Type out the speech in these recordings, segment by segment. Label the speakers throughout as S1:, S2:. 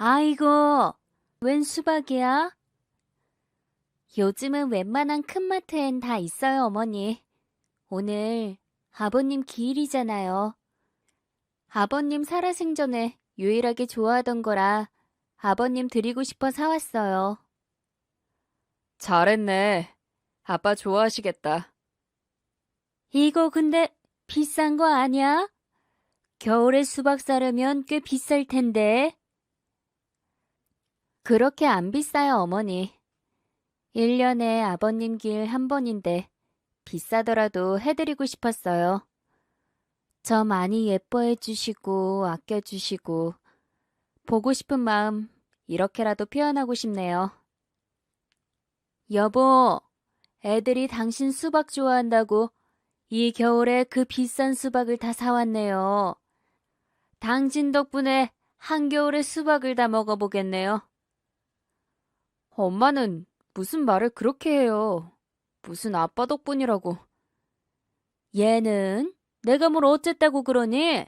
S1: 아이고, 웬 수박이야? 요즘은 웬만한 큰 마트엔 다 있어요, 어머니. 오늘 아버님 기일이잖아요. 아버님 살아생전에 유일하게 좋아하던 거라 아버님 드리고 싶어 사왔어요.
S2: 잘했네. 아빠 좋아하시겠다.
S1: 이거 근데 비싼 거 아니야? 겨울에 수박 사려면 꽤 비쌀 텐데. 그렇게 안 비싸요, 어머니. 1년에 아버님 길 한 번인데 비싸더라도 해드리고 싶었어요. 저 많이 예뻐해 주시고 아껴 주시고 보고 싶은 마음 이렇게라도 표현하고 싶네요. 여보, 애들이 당신 수박 좋아한다고 이 겨울에 그 비싼 수박을 다 사왔네요. 당신 덕분에 한겨울에 수박을 다 먹어보겠네요.
S2: 엄마는 무슨 말을 그렇게 해요. 무슨 아빠 덕분이라고.
S1: 얘는 내가 뭘 어쨌다고 그러니?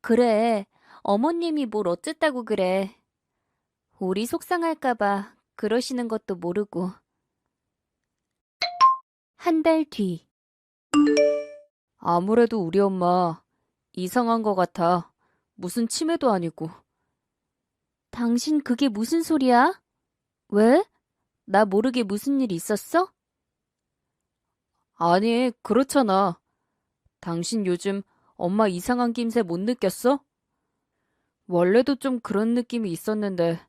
S1: 그래, 어머님이 뭘 어쨌다고 그래. 우리 속상할까봐 그러시는 것도 모르고. 한 달 뒤.
S2: 아무래도 우리 엄마 이상한 것 같아. 무슨 치매도 아니고.
S1: 당신 그게 무슨 소리야? 왜? 나 모르게 무슨 일 있었어?
S2: 아니, 그렇잖아. 당신 요즘 엄마 이상한 낌새 못 느꼈어? 원래도 좀 그런 느낌이 있었는데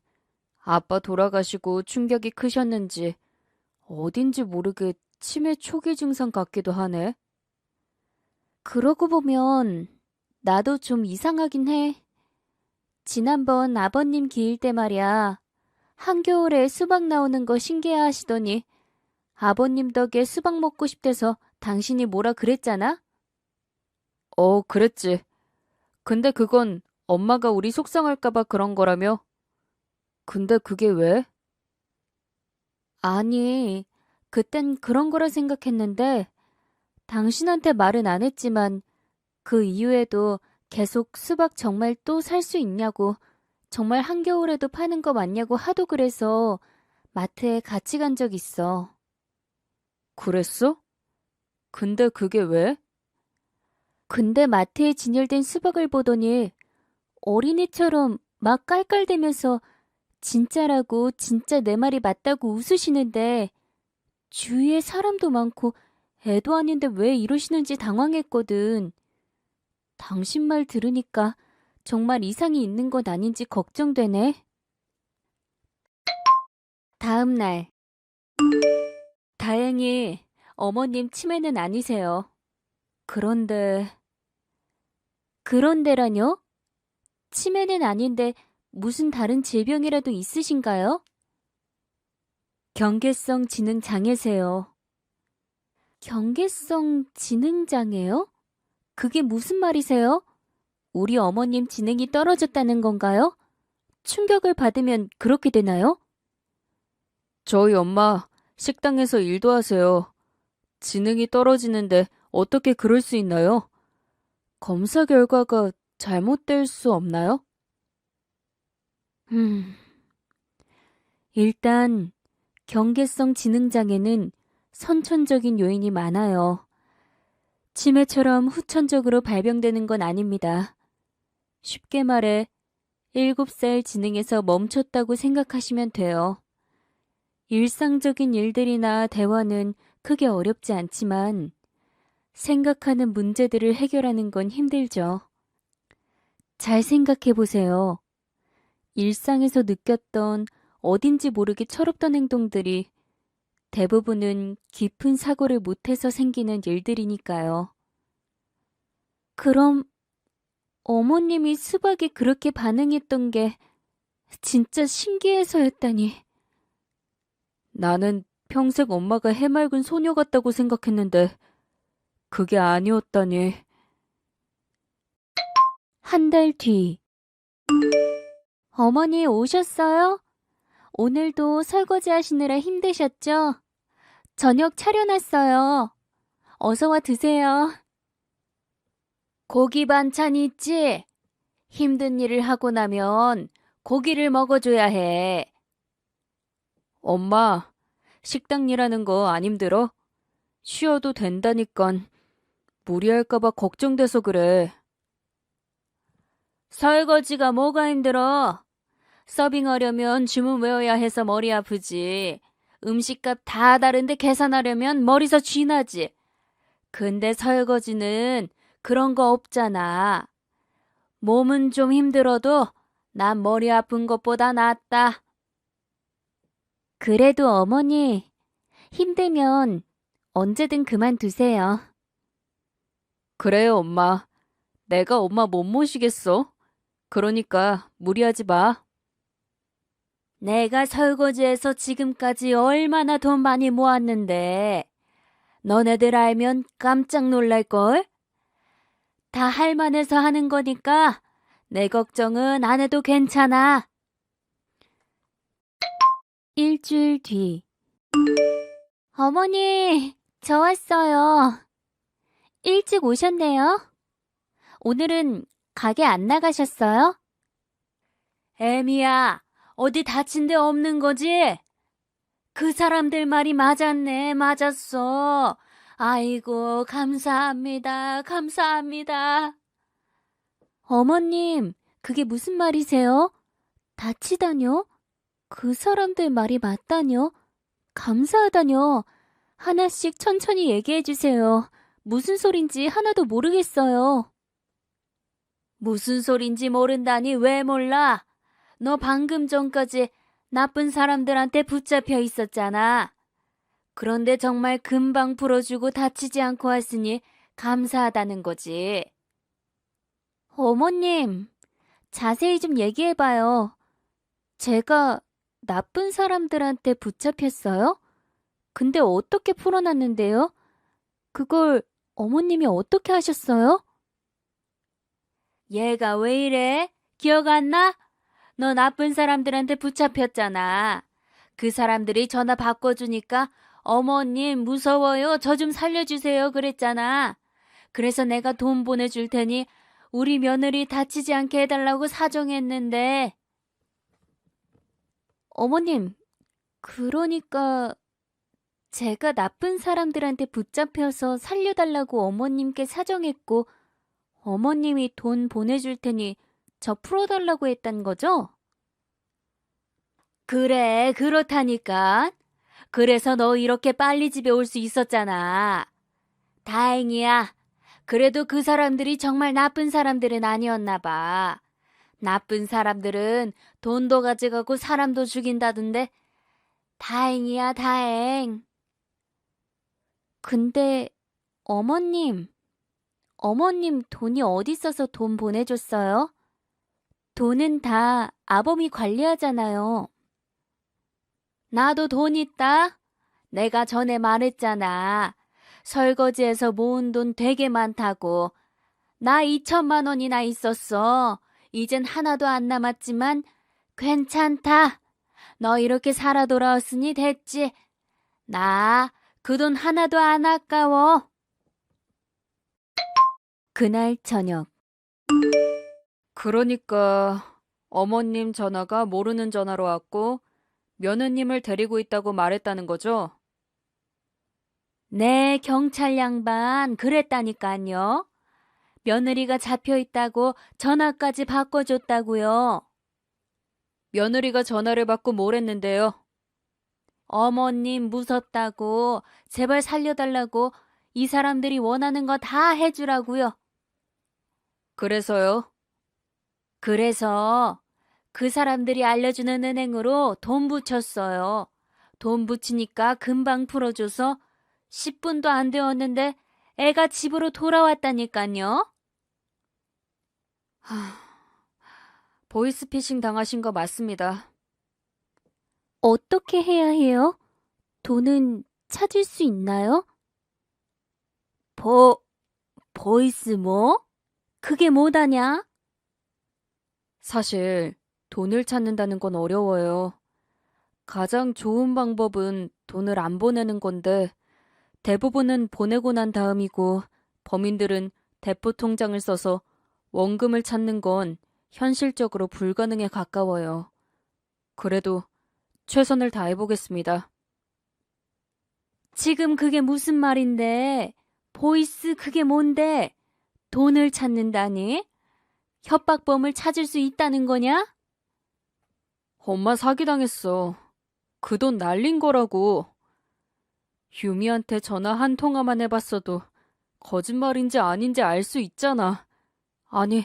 S2: 아빠 돌아가시고 충격이 크셨는지 어딘지 모르게 치매 초기 증상 같기도 하네.
S1: 그러고 보면 나도 좀 이상하긴 해. 지난번 아버님 기일 때 말이야. 한겨울에 수박 나오는 거 신기해 하시더니 아버님 덕에 수박 먹고 싶대서 당신이 뭐라 그랬잖아?
S2: 어, 그랬지. 근데 그건 엄마가 우리 속상할까봐 그런 거라며? 근데 그게 왜?
S1: 아니, 그땐 그런 거라 생각했는데 당신한테 말은 안 했지만 그 이후에도 계속 수박 정말 또 살 수 있냐고 정말 한겨울에도 파는 거 맞냐고 하도 그래서 마트에 같이 간 적 있어.
S2: 그랬어? 근데 그게 왜?
S1: 근데 마트에 진열된 수박을 보더니 어린이처럼 막 깔깔대면서 진짜라고 진짜 내 말이 맞다고 웃으시는데 주위에 사람도 많고 애도 아닌데 왜 이러시는지 당황했거든. 당신 말 들으니까 정말 이상이 있는 건 아닌지 걱정되네. 다음 날. 다행히 어머님 치매는 아니세요. 그런데, 그런데라뇨? 치매는 아닌데 무슨 다른 질병이라도 있으신가요? 경계성 지능 장애세요. 경계성 지능 장애요? 그게 무슨 말이세요? 우리 어머님 지능이 떨어졌다는 건가요? 충격을 받으면 그렇게 되나요?
S2: 저희 엄마 식당에서 일도 하세요. 지능이 떨어지는데 어떻게 그럴 수 있나요? 검사 결과가 잘못될 수 없나요?
S1: 음. 일단 경계성 지능장애는 선천적인 요인이 많아요. 치매처럼 후천적으로 발병되는 건 아닙니다. 쉽게 말해 7살 지능에서 멈췄다고 생각하시면 돼요. 일상적인 일들이나 대화는 크게 어렵지 않지만 생각하는 문제들을 해결하는 건 힘들죠. 잘 생각해 보세요. 일상에서 느꼈던 어딘지 모르게 철없던 행동들이 대부분은 깊은 사고를 못해서 생기는 일들이니까요. 그럼 어머님이 수박에 그렇게 반응했던 게 진짜 신기해서였다니.
S2: 나는 평생 엄마가 해맑은 소녀 같다고 생각했는데 그게 아니었다니.
S1: 한 달 뒤. 어머니 오셨어요? 오늘도 설거지 하시느라 힘드셨죠? 저녁 차려놨어요. 어서 와 드세요. 고기 반찬 있지? 힘든 일을 하고 나면 고기를 먹어줘야 해.
S2: 엄마, 식당 일하는 거 안 힘들어? 쉬어도 된다니깐. 무리할까봐 걱정돼서 그래.
S1: 설거지가 뭐가 힘들어? 서빙하려면 주문 외워야 해서 머리 아프지. 음식값 다 다른데 계산하려면 머리서 쥐나지. 근데 설거지는 그런 거 없잖아. 몸은 좀 힘들어도 난 머리 아픈 것보다 낫다. 그래도 어머니, 힘들면 언제든 그만두세요.
S2: 그래요, 엄마. 내가 엄마 못 모시겠어. 그러니까 무리하지 마.
S1: 내가 설거지해서 지금까지 얼마나 돈 많이 모았는데, 너네들 알면 깜짝 놀랄걸? 다 할만해서 하는 거니까 내 걱정은 안 해도 괜찮아. 일주일 뒤. 어머니, 저 왔어요. 일찍 오셨네요. 오늘은 가게 안 나가셨어요? 애미야, 어디 다친 데 없는 거지? 그 사람들 말이 맞았네, 맞았어. 아이고, 감사합니다, 감사합니다. 어머님, 그게 무슨 말이세요? 다치다뇨? 그 사람들 말이 맞다뇨? 감사하다뇨? 하나씩 천천히 얘기해 주세요. 무슨 소린지 하나도 모르겠어요. 무슨 소린지 모른다니 왜 몰라? 너 방금 전까지 나쁜 사람들한테 붙잡혀 있었잖아. 그런데 정말 금방 풀어주고 다치지 않고 왔으니 감사하다는 거지. 어머님, 자세히 좀 얘기해봐요. 제가 나쁜 사람들한테 붙잡혔어요? 근데 어떻게 풀어놨는데요? 그걸 어머님이 어떻게 하셨어요? 얘가 왜 이래? 기억 안 나? 너 나쁜 사람들한테 붙잡혔잖아. 그 사람들이 전화 바꿔주니까 어머님 무서워요. 저 좀 살려주세요. 그랬잖아. 그래서 내가 돈 보내줄 테니 우리 며느리 다치지 않게 해달라고 사정했는데. 어머님, 그러니까 제가 나쁜 사람들한테 붙잡혀서 살려달라고 어머님께 사정했고 어머님이 돈 보내줄 테니 저 풀어달라고 했단 거죠? 그래, 그렇다니까. 그래서 너 이렇게 빨리 집에 올 수 있었잖아. 다행이야. 그래도 그 사람들이 정말 나쁜 사람들은 아니었나 봐. 나쁜 사람들은 돈도 가져가고 사람도 죽인다던데. 다행이야, 다행. 근데, 어머님, 어머님 돈이 어디 있어서 돈 보내줬어요? 돈은 다 아범이 관리하잖아요. 나도 돈 있다. 내가 전에 말했잖아. 설거지해서 모은 돈 되게 많다고. 나 2천만 원이나 있었어. 이젠 하나도 안 남았지만 괜찮다. 너 이렇게 살아 돌아왔으니 됐지. 나 그 돈 하나도 안 아까워. 그날 저녁.
S2: 그러니까 어머님 전화가 모르는 전화로 왔고 며느님을 데리고 있다고 말했다는 거죠?
S1: 네, 경찰 양반, 그랬다니까요. 며느리가 잡혀 있다고 전화까지 바꿔줬다고요.
S2: 며느리가 전화를 받고 뭘 했는데요?
S1: 어머님 무섭다고, 제발 살려달라고, 이 사람들이 원하는 거 다 해주라고요.
S2: 그래서요?
S1: 그래서 그 사람들이 알려주는 은행으로 돈 붙였어요. 돈 붙이니까 금방 풀어줘서 10분도 안 되었는데 애가 집으로 돌아왔다니까요.
S2: 하... 보이스피싱 당하신 거 맞습니다.
S1: 어떻게 해야 해요? 돈은 찾을 수 있나요? 보, 보이스 뭐? 그게 뭐다냐?
S2: 사실 돈을 찾는다는 건 어려워요. 가장 좋은 방법은 돈을 안 보내는 건데 대부분은 보내고 난 다음이고 범인들은 대포 통장을 써서 원금을 찾는 건 현실적으로 불가능에 가까워요. 그래도 최선을 다해보겠습니다.
S1: 지금 그게 무슨 말인데? 보이스 그게 뭔데? 돈을 찾는다니? 협박범을 찾을 수 있다는 거냐?
S2: 엄마 사기당했어. 그 돈 날린 거라고. 유미한테 전화 한 통화만 해봤어도 거짓말인지 아닌지 알 수 있잖아. 아니,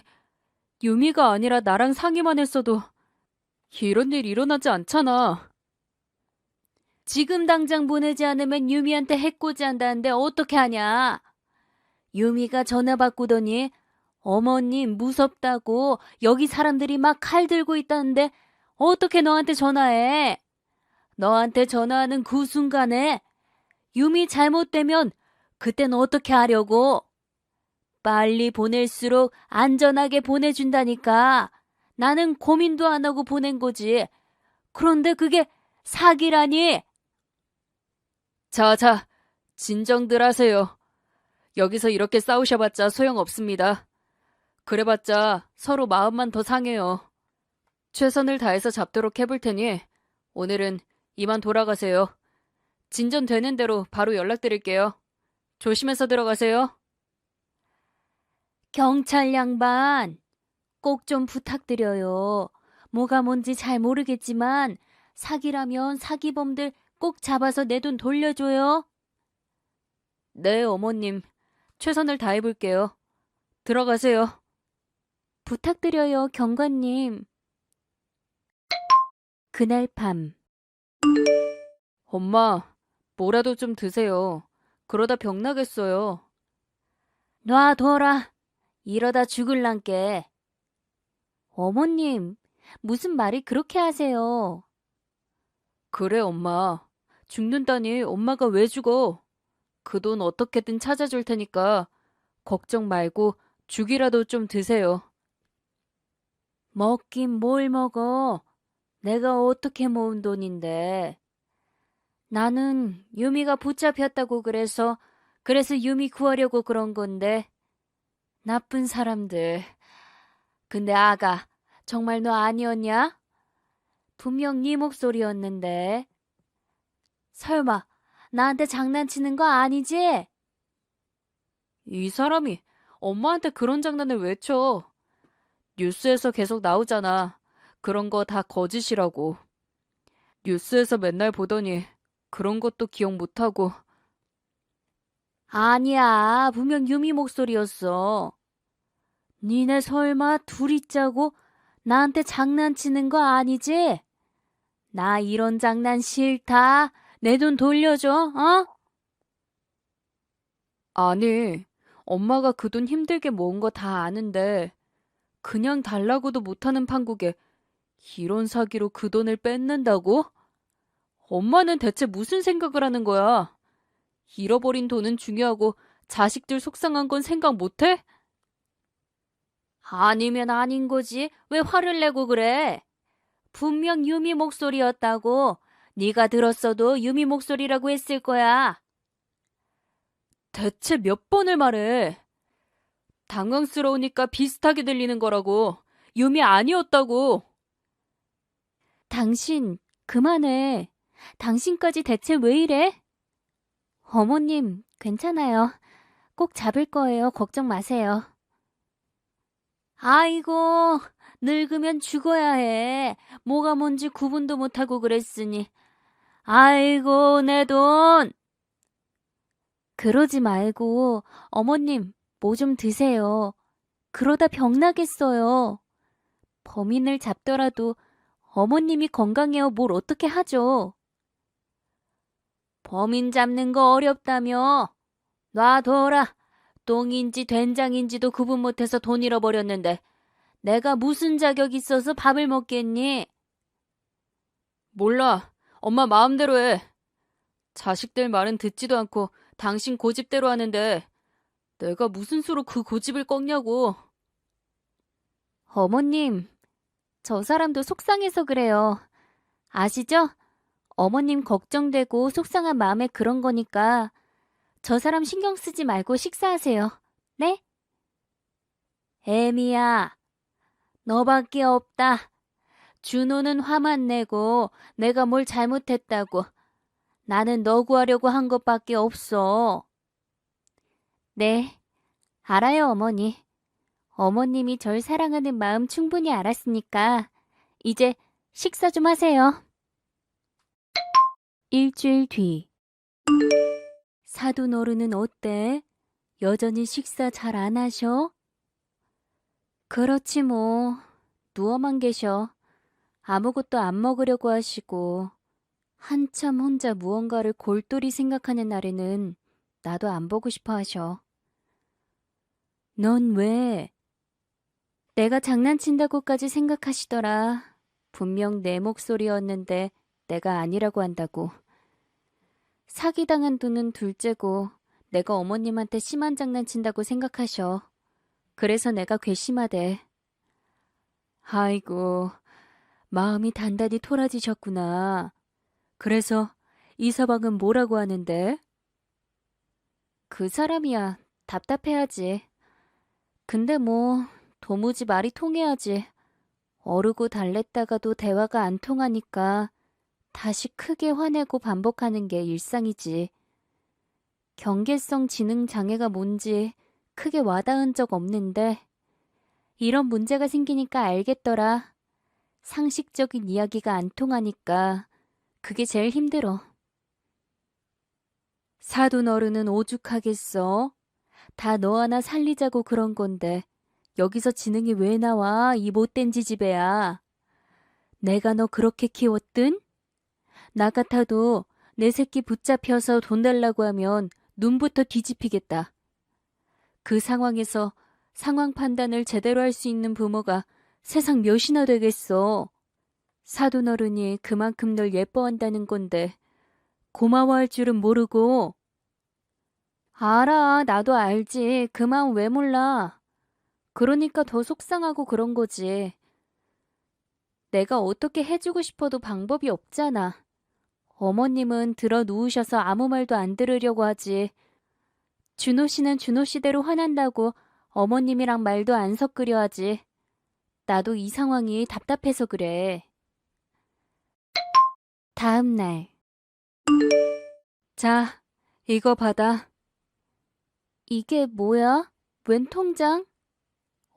S2: 유미가 아니라 나랑 상의만 했어도 이런 일 일어나지 않잖아.
S1: 지금 당장 보내지 않으면 유미한테 해코지 한다는데 어떻게 하냐? 유미가 전화 바꾸더니 어머님 무섭다고 여기 사람들이 막 칼 들고 있다는데 어떻게 너한테 전화해? 너한테 전화하는 그 순간에 유미 잘못되면 그땐 어떻게 하려고? 빨리 보낼수록 안전하게 보내준다니까. 나는 고민도 안 하고 보낸 거지. 그런데 그게 사기라니?
S2: 자, 자, 진정들 하세요. 여기서 이렇게 싸우셔봤자 소용없습니다. 그래봤자 서로 마음만 더 상해요. 최선을 다해서 잡도록 해볼 테니 오늘은 이만 돌아가세요. 진전되는 대로 바로 연락드릴게요. 조심해서 들어가세요.
S1: 경찰 양반, 꼭 좀 부탁드려요. 뭐가 뭔지 잘 모르겠지만 사기라면 사기범들 꼭 잡아서 내 돈 돌려줘요.
S2: 네, 어머님. 최선을 다해볼게요. 들어가세요.
S1: 부탁드려요, 경관님. 그날 밤,
S2: 엄마, 뭐라도 좀 드세요. 그러다 병 나겠어요.
S1: 놔둬라. 이러다 죽을란께. 어머님, 무슨 말이 그렇게 하세요?
S2: 그래, 엄마. 죽는다니 엄마가 왜 죽어? 그 돈 어떻게든 찾아줄 테니까 걱정 말고 죽이라도 좀 드세요.
S1: 먹긴 뭘 먹어. 내가 어떻게 모은 돈인데. 나는 유미가 붙잡혔다고 그래서, 그래서 유미 구하려고 그런 건데. 나쁜 사람들. 근데 아가, 정말 너 아니었냐? 분명 네 목소리였는데. 설마, 나한테 장난치는 거 아니지?
S2: 이 사람이 엄마한테 그런 장난을 왜 쳐? 뉴스에서 계속 나오잖아. 그런 거 다 거짓이라고. 뉴스에서 맨날 보더니 그런 것도 기억 못하고.
S1: 아니야, 분명 유미 목소리였어. 니네 설마 둘이 짜고 나한테 장난치는 거 아니지? 나 이런 장난 싫다. 내 돈 돌려줘, 어?
S2: 아니, 엄마가 그 돈 힘들게 모은 거 다 아는데, 그냥 달라고도 못하는 판국에 이런 사기로 그 돈을 뺏는다고? 엄마는 대체 무슨 생각을 하는 거야? 잃어버린 돈은 중요하고 자식들 속상한 건 생각 못해?
S1: 아니면 아닌 거지. 왜 화를 내고 그래? 분명 유미 목소리였다고. 네가 들었어도 유미 목소리라고 했을 거야.
S2: 대체 몇 번을 말해? 당황스러우니까 비슷하게 들리는 거라고. 유미 아니었다고.
S1: 당신, 그만해. 당신까지 대체 왜 이래? 어머님, 괜찮아요. 꼭 잡을 거예요. 걱정 마세요. 아이고, 늙으면 죽어야 해. 뭐가 뭔지 구분도 못하고 그랬으니. 아이고, 내 돈! 그러지 말고, 어머님, 뭐 좀 드세요. 그러다 병 나겠어요. 범인을 잡더라도 어머님이 건강해요. 뭘 어떻게 하죠? 범인 잡는 거 어렵다며. 놔둬라. 똥인지 된장인지도 구분 못해서 돈 잃어버렸는데 내가 무슨 자격 있어서 밥을 먹겠니?
S2: 몰라. 엄마 마음대로 해. 자식들 말은 듣지도 않고 당신 고집대로 하는데 내가 무슨 수로 그 고집을 꺾냐고.
S1: 어머님, 저 사람도 속상해서 그래요. 아시죠? 어머님 걱정되고 속상한 마음에 그런 거니까 저 사람 신경 쓰지 말고 식사하세요. 네? 애미야, 너밖에 없다. 준호는 화만 내고 내가 뭘 잘못했다고. 나는 너 구하려고 한 것밖에 없어. 네, 알아요, 어머니. 어머님이 절 사랑하는 마음 충분히 알았으니까 이제 식사 좀 하세요. 일주일 뒤. 사돈 어른은 어때? 여전히 식사 잘 안 하셔? 그렇지 뭐. 누워만 계셔. 아무것도 안 먹으려고 하시고. 한참 혼자 무언가를 골똘히 생각하는 날에는 나도 안 보고 싶어 하셔. 넌 왜? 내가 장난친다고까지 생각하시더라. 분명 내 목소리였는데 내가 아니라고 한다고. 사기당한 돈은 둘째고 내가 어머님한테 심한 장난친다고 생각하셔. 그래서 내가 괘씸하대. 아이고, 마음이 단단히 토라지셨구나. 그래서 이 서방은 뭐라고 하는데? 그 사람이야 답답해하지. 근데 뭐 도무지 말이 통해야지. 어르고 달랬다가도 대화가 안 통하니까 다시 크게 화내고 반복하는 게 일상이지. 경계성 지능 장애가 뭔지 크게 와닿은 적 없는데 이런 문제가 생기니까 알겠더라. 상식적인 이야기가 안 통하니까 그게 제일 힘들어. 사돈 어른은 오죽하겠어. 다 너 하나 살리자고 그런 건데 여기서 지능이 왜 나와 이 못된 지지배야. 내가 너 그렇게 키웠든? 나 같아도 내 새끼 붙잡혀서 돈 달라고 하면 눈부터 뒤집히겠다. 그 상황에서 상황 판단을 제대로 할 수 있는 부모가 세상 몇이나 되겠어. 사돈 어른이 그만큼 널 예뻐한다는 건데 고마워할 줄은 모르고 알아 나도 알지 그 마음 왜 몰라 그러니까 더 속상하고 그런 거지 내가 어떻게 해주고 싶어도 방법이 없잖아 어머님은 들어 누우셔서 아무 말도 안 들으려고 하지 준호 씨는 준호 씨대로 화난다고 어머님이랑 말도 안 섞으려 하지 나도 이 상황이 답답해서 그래. 다음 날. 자, 이거 받아. 이게 뭐야? 웬 통장?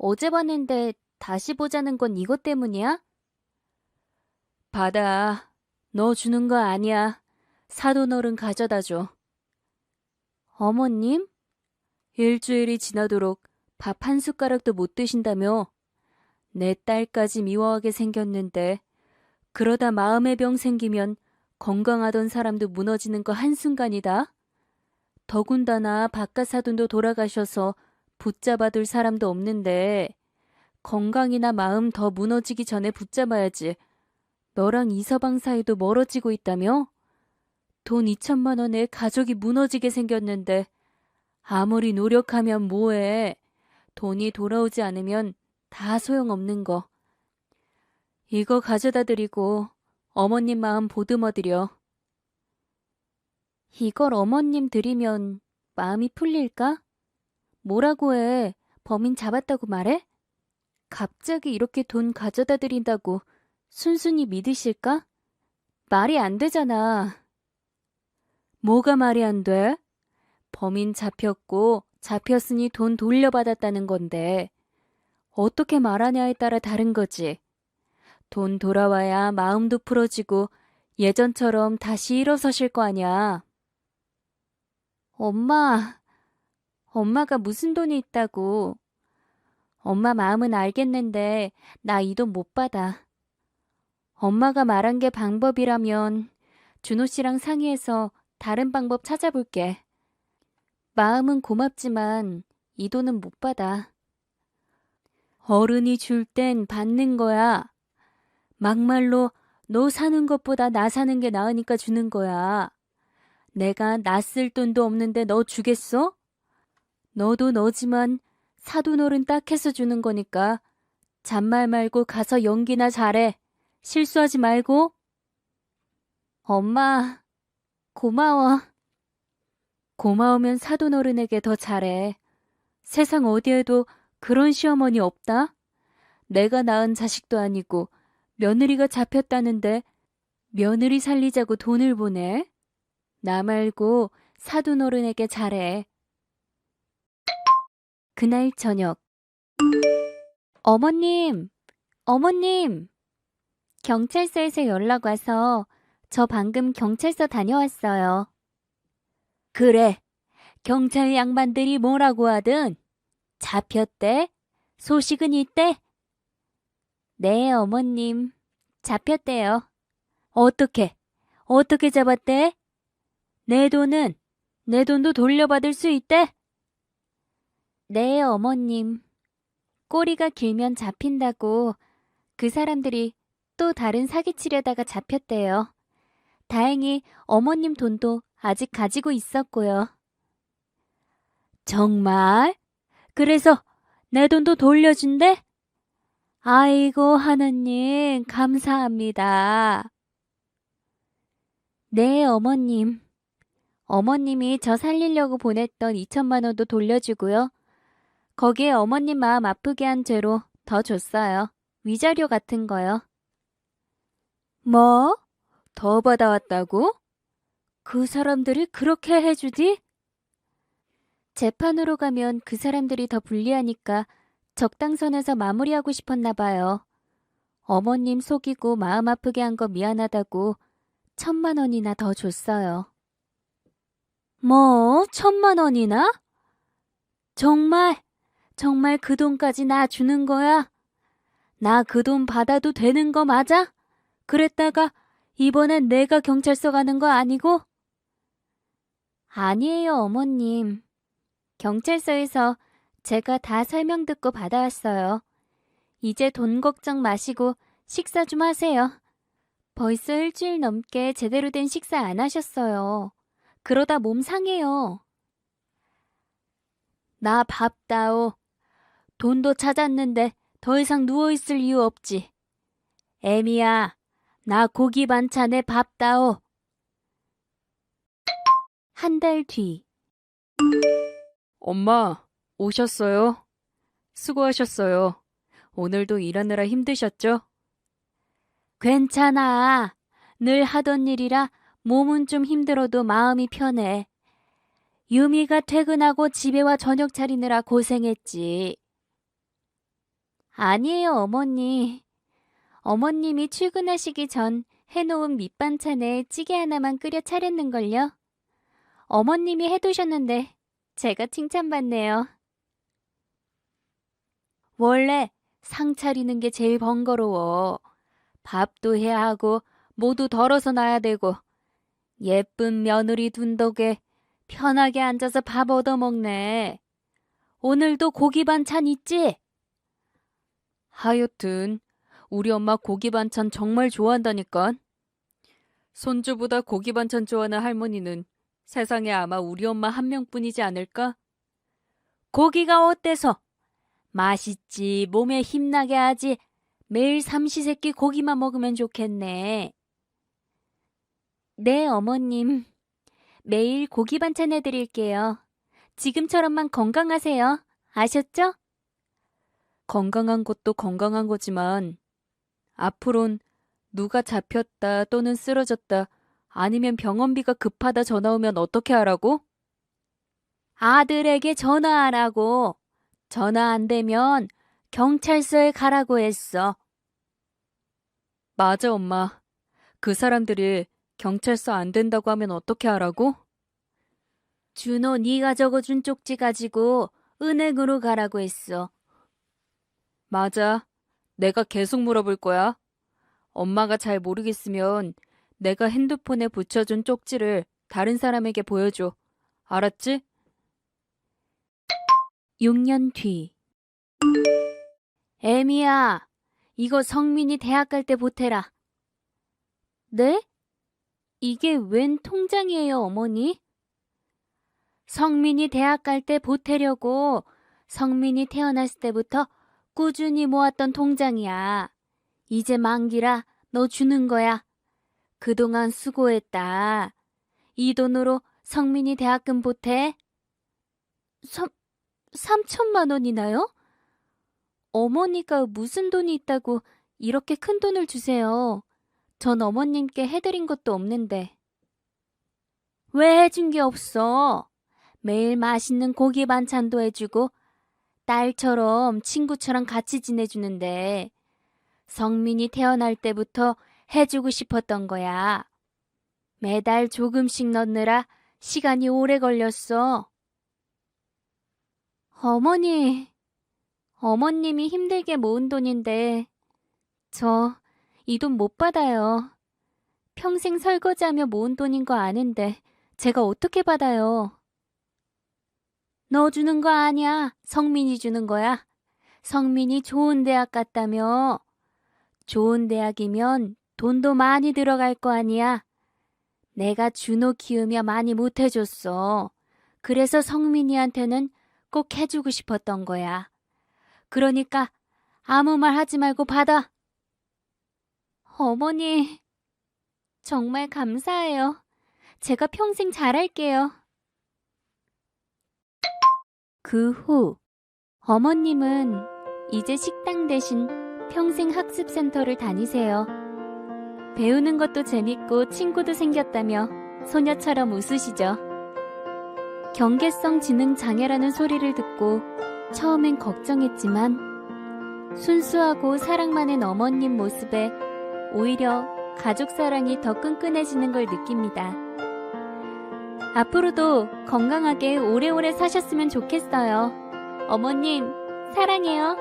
S1: 어제 봤는데 다시 보자는 건 이것 때문이야? 받아. 너 주는 거 아니야. 사돈 어른 가져다 줘. 어머님? 일주일이 지나도록 밥 한 숟가락도 못 드신다며? 내 딸까지 미워하게 생겼는데 그러다 마음의 병 생기면 건강하던 사람도 무너지는 거 한순간이다. 더군다나 바깥 사돈도 돌아가셔서 붙잡아둘 사람도 없는데 건강이나 마음 더 무너지기 전에 붙잡아야지. 너랑 이서방 사이도 멀어지고 있다며? 돈 2천만 원에 가족이 무너지게 생겼는데 아무리 노력하면 뭐해. 돈이 돌아오지 않으면 다 소용없는 거. 이거 가져다 드리고 어머님 마음 보듬어 드려. 이걸 어머님 드리면 마음이 풀릴까? 뭐라고 해? 범인 잡았다고 말해? 갑자기 이렇게 돈 가져다 드린다고 순순히 믿으실까? 말이 안 되잖아. 뭐가 말이 안 돼? 범인 잡혔고 잡혔으니 돈 돌려받았다는 건데 어떻게 말하냐에 따라 다른 거지. 돈 돌아와야 마음도 풀어지고 예전처럼 다시 일어서실 거 아냐. 엄마, 엄마가 무슨 돈이 있다고. 엄마 마음은 알겠는데 나 이 돈 못 받아. 엄마가 말한 게 방법이라면 준호 씨랑 상의해서 다른 방법 찾아볼게. 마음은 고맙지만 이 돈은 못 받아. 어른이 줄 땐 받는 거야. 막말로 너 사는 것보다 나 사는 게 나으니까 주는 거야. 내가 나 쓸 돈도 없는데 너 주겠어? 너도 너지만 사돈 어른 딱 해서 주는 거니까 잔말 말고 가서 연기나 잘해. 실수하지 말고. 엄마, 고마워. 고마우면 사돈 어른에게 더 잘해. 세상 어디에도 그런 시어머니 없다? 내가 낳은 자식도 아니고 며느리가 잡혔다는데 며느리 살리자고 돈을 보내? 나 말고 사돈 어른에게 잘해. 그날 저녁. 어머님, 어머님. 경찰서에서 연락 와서 저 방금 경찰서 다녀왔어요. 그래. 경찰 양반들이 뭐라고 하든 잡혔대? 소식은 있대? 네, 어머님. 잡혔대요. 어떻게? 어떻게 잡았대? 내 돈은 내 돈도 돌려받을 수 있대? 네, 어머님. 꼬리가 길면 잡힌다고 그 사람들이 또 다른 사기치려다가 잡혔대요. 다행히 어머님 돈도 아직 가지고 있었고요. 정말? 그래서 내 돈도 돌려준대? 아이고, 하느님, 감사합니다. 네, 어머님. 어머님이 저 살리려고 보냈던 2천만 원도 돌려주고요. 거기에 어머님 마음 아프게 한 죄로 더 줬어요. 위자료 같은 거요. 뭐? 더 받아왔다고? 그 사람들이 그렇게 해주디? 재판으로 가면 그 사람들이 더 불리하니까 적당선에서 마무리하고 싶었나 봐요. 어머님 속이고 마음 아프게 한 거 미안하다고 천만 원이나 더 줬어요. 뭐, 천만 원이나? 정말, 정말 그 돈까지 나 주는 거야? 나 그 돈 받아도 되는 거 맞아? 그랬다가 이번엔 내가 경찰서 가는 거 아니고? 아니에요, 어머님. 경찰서에서 제가 다 설명 듣고 받아왔어요. 이제 돈 걱정 마시고 식사 좀 하세요. 벌써 일주일 넘게 제대로 된 식사 안 하셨어요. 그러다 몸 상해요. 나 밥다오. 돈도 찾았는데 더 이상 누워있을 이유 없지. 애미야, 나 고기 반찬에 밥다오. 한 달 뒤.
S2: 엄마, 오셨어요? 수고하셨어요. 오늘도 일하느라 힘드셨죠?
S1: 괜찮아. 늘 하던 일이라 몸은 좀 힘들어도 마음이 편해. 유미가 퇴근하고 집에 와 저녁 차리느라 고생했지. 아니에요, 어머니. 어머님이 출근하시기 전 해놓은 밑반찬에 찌개 하나만 끓여 차렸는걸요. 어머님이 해두셨는데 제가 칭찬받네요. 원래 상 차리는 게 제일 번거로워. 밥도 해야 하고 모두 덜어서 놔야 되고 예쁜 며느리 둔 덕에 편하게 앉아서 밥 얻어 먹네. 오늘도 고기 반찬 있지?
S2: 하여튼 우리 엄마 고기 반찬 정말 좋아한다니까. 손주보다 고기 반찬 좋아하는 할머니는 세상에 아마 우리 엄마 한 명뿐이지 않을까?
S1: 고기가 어때서? 맛있지. 몸에 힘나게 하지. 매일 삼시세끼 고기만 먹으면 좋겠네. 네, 어머님. 매일 고기 반찬 해드릴게요. 지금처럼만 건강하세요. 아셨죠?
S2: 건강한 것도 건강한 거지만 앞으론 누가 잡혔다 또는 쓰러졌다 아니면 병원비가 급하다 전화 오면 어떻게 하라고?
S1: 아들에게 전화하라고. 전화 안 되면 경찰서에 가라고 했어.
S2: 맞아, 엄마. 그 사람들이 경찰서 안 된다고 하면 어떻게 하라고?
S1: 준호 네가 적어준 쪽지 가지고 은행으로 가라고 했어.
S2: 맞아. 내가 계속 물어볼 거야. 엄마가 잘 모르겠으면 내가 핸드폰에 붙여준 쪽지를 다른 사람에게 보여줘. 알았지?
S1: 6년 뒤. 애미야, 이거 성민이 대학 갈 때 보태라. 네? 이게 웬 통장이에요, 어머니? 성민이 대학 갈 때 보태려고 성민이 태어났을 때부터 꾸준히 모았던 통장이야. 이제 만기라 너 주는 거야. 그동안 수고했다. 이 돈으로 성민이 대학금 보태. 삼, 3천만 원이나요? 어머니가 무슨 돈이 있다고 이렇게 큰 돈을 주세요. 전 어머님께 해드린 것도 없는데. 왜 해준 게 없어? 매일 맛있는 고기 반찬도 해주고 딸처럼 친구처럼 같이 지내주는데 성민이 태어날 때부터 해주고 싶었던 거야. 매달 조금씩 넣느라 시간이 오래 걸렸어. 어머니, 어머님이 힘들게 모은 돈인데 저 이 돈 못 받아요. 평생 설거지하며 모은 돈인 거 아는데 제가 어떻게 받아요? 너 주는 거 아니야. 성민이 주는 거야. 성민이 좋은 대학 갔다며. 좋은 대학이면 돈도 많이 들어갈 거 아니야. 내가 준호 키우며 많이 못 해줬어. 그래서 성민이한테는 꼭 해주고 싶었던 거야. 그러니까 아무 말 하지 말고 받아. 어머니, 정말 감사해요. 제가 평생 잘할게요. 그 후, 어머님은 이제 식당 대신 평생 학습센터를 다니세요. 배우는 것도 재밌고 친구도 생겼다며 소녀처럼 웃으시죠. 경계성 지능 장애라는 소리를 듣고 처음엔 걱정했지만 순수하고 사랑 많은 어머님 모습에 오히려 가족 사랑이 더 끈끈해지는 걸 느낍니다. 앞으로도 건강하게 오래오래 사셨으면 좋겠어요. 어머님, 사랑해요.